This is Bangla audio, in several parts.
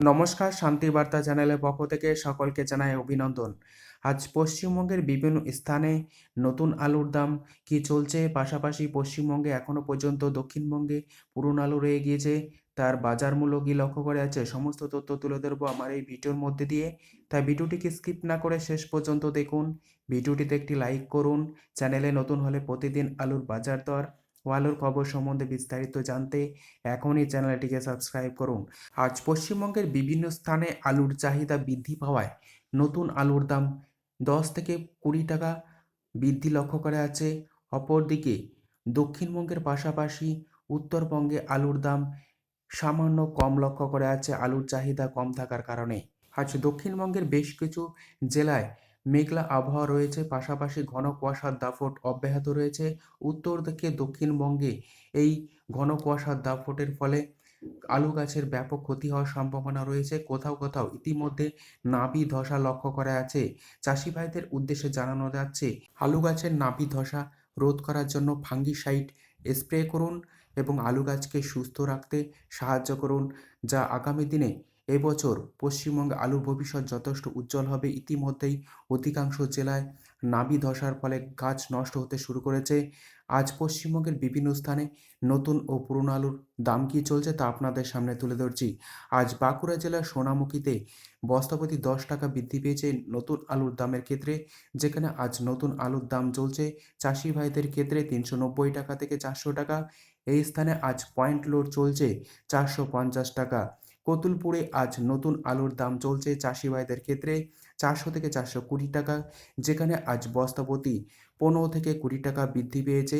নমস্কার, শান্তি বার্তা চ্যানেলের পক্ষ থেকে সকলকে জানাই অভিনন্দন। আজ পশ্চিমবঙ্গের বিভিন্ন স্থানে নতুন আলুর দাম কি চলছে? পাশাপাশি পশ্চিমবঙ্গে এখনও পর্যন্ত দক্ষিণবঙ্গে পুরনো আলু রয়ে গিয়েছে। তার বাজার মূল্য কী লক্ষ্য করে আছে? সমস্ত তথ্য তুলে ধরবো আমার এই ভিডিওর মধ্যে দিয়ে। তাই ভিডিওটিকে স্কিপ না করে শেষ পর্যন্ত দেখুন। ভিডিওটিতে একটি লাইক করুন। চ্যানেলে নতুন হলে প্রতিদিন আলুর বাজার দর ও আলুর খবর সম্বন্ধে বিস্তারিত জানতে এখনই চ্যানেলটিকে সাবস্ক্রাইব করুন। আজ পশ্চিমবঙ্গের বিভিন্ন স্থানে আলুর চাহিদা বৃদ্ধি পাওয়ায় নতুন আলুর দাম দশ থেকে কুড়ি টাকা বৃদ্ধি লক্ষ্য করা আছে অপরদিকে দক্ষিণবঙ্গের পাশাপাশি উত্তরবঙ্গে আলুর দাম সামান্য কম লক্ষ্য করা আছে আলুর চাহিদা কম থাকার কারণে আজ দক্ষিণবঙ্গের বেশ কিছু জেলায় মেঘলা আবহাওয়া রয়েছে, পাশাপাশি ঘন কুয়াশার দাপট অব্যাহত রয়েছে। উত্তর থেকে দক্ষিণবঙ্গে এই ঘন কুয়াশার দাপটের ফলে আলু গাছের ব্যাপক ক্ষতি হওয়ার সম্ভাবনা রয়েছে। কোথাও কোথাও ইতিমধ্যে নাভি ধসা লক্ষ্য করা আছে চাষি ভাইদের উদ্দেশ্যে জানানো যাচ্ছে, আলু গাছের নাভি ধসা রোধ করার জন্য ফাঙ্গিসাইড স্প্রে করুন এবং আলু গাছকে সুস্থ রাখতে সাহায্য করুন, যা আগামী দিনে এবছর পশ্চিমবঙ্গে আলুর ভবিষ্যৎ যথেষ্ট উজ্জ্বল হবে। ইতিমধ্যেই অধিকাংশ জেলায় নাবি ধসার ফলে গাছ নষ্ট হতে শুরু করেছে। আজ পশ্চিমবঙ্গের বিভিন্ন স্থানে নতুন ও পুরনো আলুর দাম কী চলছে তা আপনাদের সামনে তুলে ধরছি। আজ বাঁকুড়া জেলার সোনামুখীতে বস্তাপ্রতি দশ টাকা বৃদ্ধি পেয়েছে নতুন আলুর দামের ক্ষেত্রে, যেখানে আজ নতুন আলুর দাম চলছে চাষি ভাইদের ক্ষেত্রে তিনশো নব্বই টাকা থেকে চারশো টাকা। এই স্থানে আজ পয়েন্ট লোড চলছে চারশো পঞ্চাশ টাকা। কতুলপুরে আজ নতুন আলুর দাম চলছে চাষি ভাইদের ক্ষেত্রে চারশো থেকে চারশো কুড়ি টাকা, যেখানে আজ বস্তাপ্রতি পনেরো থেকে কুড়ি টাকা বৃদ্ধি পেয়েছে।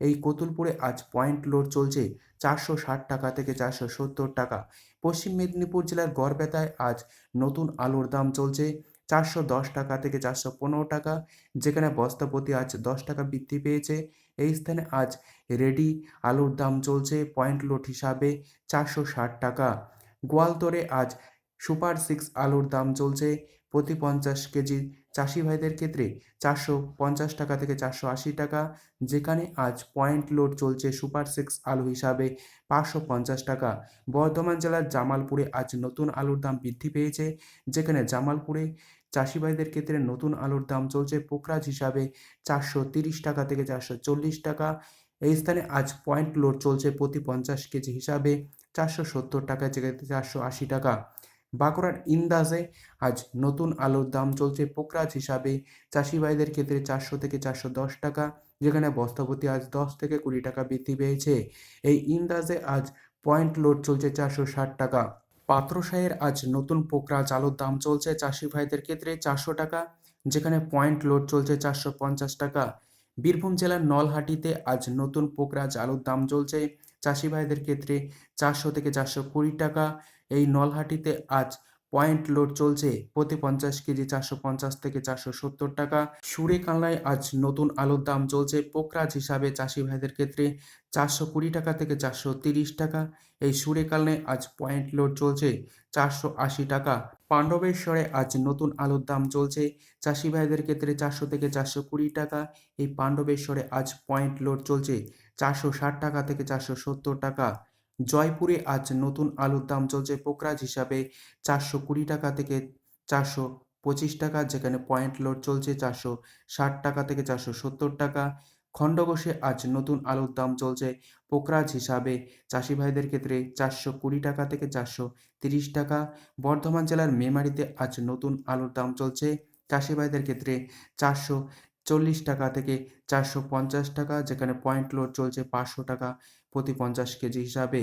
এই কতুলপুরে আজ পয়েন্ট লোড চলছে চারশো ষাট টাকা থেকে চারশো সত্তর টাকা। পশ্চিম মেদিনীপুর জেলার গড়বেতায় আজ নতুন আলুর দাম চলছে চারশো দশ টাকা থেকে চারশো পনেরো টাকা, যেখানে বস্তাপ্রতি আজ দশ টাকা বৃদ্ধি পেয়েছে। এই স্থানে আজ রেডি আলুর দাম চলছে পয়েন্ট লোড হিসাবে চারশো ষাট টাকা। গোয়ালতরে আজ সুপার সিক্স আলুর দাম চলছে প্রতি পঞ্চাশ কেজি। চাষি ভাইদের ক্ষেত্রে চারশো পঞ্চাশ টাকা থেকে চারশো আশি টাকা। যেখানে আজ পয়েন্ট লোড চলছে সুপার সিক্স আলু হিসাবে পাঁচশো পঞ্চাশ টাকা। বর্ধমান জেলার জামালপুরে আজ নতুন আলুর দাম বৃদ্ধি পেয়েছে। যেখানে জামালপুরে চাষি ভাইদের ক্ষেত্রে নতুন আলুর দাম চলছে পোকরাজ হিসাবে চারশো তিরিশ টাকা থেকে চারশো চল্লিশ টাকা। এই স্থানে আজ পয়েন্ট লোড চলছে প্রতি পঞ্চাশ কেজি হিসাবে চারশো সত্তর টাকা জায়গাতে চারশো আশি টাকা। বাঁকুড়ার ইন্দাজে আজ নতুন আলুর দাম চলছে পোকরাজ হিসাবে। চাষি ভাইদের ক্ষেত্রে চারশো থেকে চারশো দশ টাকা, যেখানে বস্তাপতি আজ দশ থেকে কুড়ি টাকা বৃদ্ধি পেয়েছে। এই ইন্দাজে আজ পয়েন্ট লোড চলছে চারশো ষাট টাকা। পাত্রসাহের আজ নতুন পোকরাজ আলুর দাম চলছে চাষি ভাইদের ক্ষেত্রে চারশো টাকা, যেখানে পয়েন্ট লোড চলছে চারশো পঞ্চাশ টাকা। বীরভূম জেলার নলহাটিতে আজ নতুন পোকরা আলুর দাম চলছে। চাষি ভাইদের ক্ষেত্রে চারশো থেকে চারশো কুড়ি টাকা। এই নলহাটিতে আজ পয়েন্ট লোড চলছে প্রতি পঞ্চাশ কেজি চারশো পঞ্চাশ থেকে চারশো সত্তর টাকা। সুরে কালনায় আজ নতুন আলুর দাম চলছে পোকরাজ হিসাবে চাষি ভাইদের ক্ষেত্রে চারশো কুড়ি টাকা থেকে চারশো তিরিশ টাকা। এই সুরে কালনায় আজ পয়েন্ট লোড চলছে চারশো আশি টাকা। পাণ্ডবেশ্বরে আজ নতুন আলুর দাম চলছে চাষি ভাইদের ক্ষেত্রে চারশো থেকে চারশো কুড়ি টাকা। এই পাণ্ডবেশ্বরে আজ পয়েন্ট লোড চলছে চারশো ষাট টাকা থেকে চারশো সত্তর টাকা। জয়পুরে আজ নতুন আলুর দাম চলছে পোকরাজ হিসাবে চারশো কুড়ি টাকা থেকে চারশো পঁচিশ টাকা, যেখানে পয়েন্ট লোড চলছে চারশো ষাট টাকা থেকে চারশো সত্তর টাকা। খণ্ডঘোষে আজ নতুন আলুর দাম চলছে পোকরাজ হিসাবে। চাষি ভাইদের ক্ষেত্রে চারশো কুড়ি টাকা থেকে চারশো তিরিশ টাকা। বর্ধমান জেলার মেমারিতে আজ নতুন আলুর দাম চলছে। চাষি ভাইদের ক্ষেত্রে চারশো চল্লিশ টাকা থেকে চারশো পঞ্চাশ টাকা, যেখানে পয়েন্ট লোড চলছে পাঁচশো টাকা। প্রতি পঞ্চাশ কেজি হিসাবে।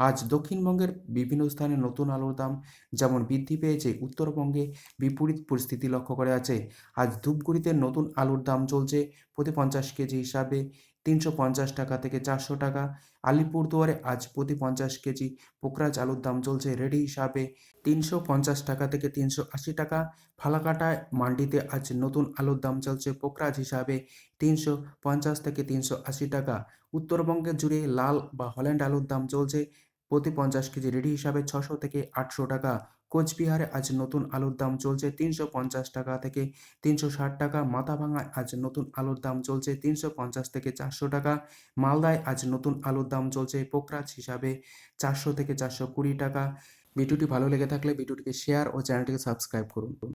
আজ দক্ষিণবঙ্গের বিভিন্ন স্থানে নতুন আলুর দাম যেমন বৃদ্ধি পেয়েছে, উত্তরবঙ্গে বিপরীত পরিস্থিতি লক্ষ্য করে আছে আজ ধূপগুড়িতে নতুন আলুর দাম চলছে প্রতি পঞ্চাশ কেজি হিসাবে। তিনশো পঞ্চাশ টাকা থেকে চারশো টাকা। আলিপুরদুয়ারে আজ প্রতি পঞ্চাশ কেজি পোকরাজ আলুর দাম চলছে রেডি হিসাবে তিনশো পঞ্চাশ টাকা থেকে তিনশো আশি টাকা। ফালাকাটায়, মান্ডিতে আজ নতুন আলুর দাম চলছে পোকরাজ হিসাবে তিনশো পঞ্চাশ থেকে তিনশো আশি টাকা। উত্তরবঙ্গে জুড়ে লাল বা হল্যান্ড আলুর দাম চলছে প্রতি পঞ্চাশ কেজি রেডি হিসাবে ছশো থেকে আটশো টাকা। কোচবিহারে আজ নতুন আলুর দাম চলছে তিনশো পঞ্চাশ টাকা থেকে তিনশো ষাট টাকা। মাথাভাঙায় আজ নতুন আলুর দাম চলছে তিনশো পঞ্চাশ থেকে চারশো টাকা। মালদায় আজ নতুন আলুর দাম চলছে পোকরাজ হিসাবে চারশো থেকে চারশো কুড়ি টাকা। ভিডিওটি ভালো লেগে থাকলে ভিডিওটিকে শেয়ার ও চ্যানেলটিকে সাবস্ক্রাইব করুন।